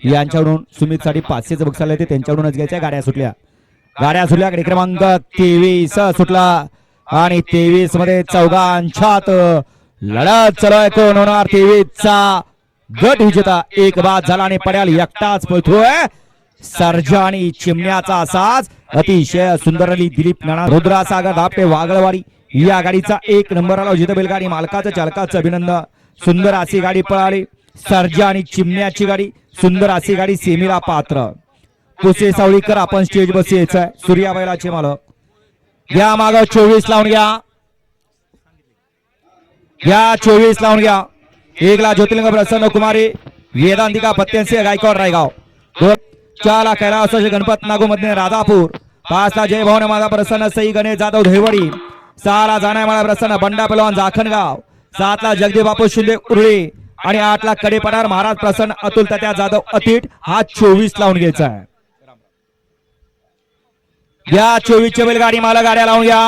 यांच्याकडून सुमित साठी पाचशेच बक्षाला येते त्यांच्याकडूनच घ्यायच्या. गाड्या सुटल्या. गाड्या सुटल्या. गाडी क्रमांक तेवीस सुटला. आणि तेवीसमध्ये चौघांच्यात लढत चालू आहे. कोण होणार? तेवीसचा गट विजेता एक बाद झाला आणि पड्याल एकटाच पळतोय. सर्जा आणि चिमण्याचा साज. अतिशय सुंदर अली दिलीप नाना. रुद्रा सागर धापटे वागळवाडी. या गाडीचा एक नंबर आला. विजेता बैलगाडी मालकाचं चालकाचं अभिनंदन. सुंदर अशी गाडी पळाली. सर्जा आणि चिमण्याची गाडी सुंदर अशी गाडी सेमीला पात्र. कुसे सावळीकर आपण स्टेज बस यायचंय. सूर्या बैलाचे मालक. घ्या माग चोवीस लावून घ्या. घ्या चोवीस लावून घ्या. एकला ज्योतिर्लिंग प्रसन्न कुमारी वेदांतिका पत्त्यांचे गायकवाड रायगाव. दोन चारला कैलास गणपत नागो राधापूर. पाचला जय भवन माझा प्रसन्न सई गणेश जाधव धैवडी. सहाला जाणार माझा प्रसन्न बंडा पलवान जाखणगाव सातला जगदीप बापू शिंदे उरळी. आणि आठकडे कडेपणार महाराज प्रसन्न अतुल तत्या जाधव अतिट हा चोवीस लावून घ्यायचा आहे. या चोवीस चे बैलगाडी मला गाड्या लावून घ्या.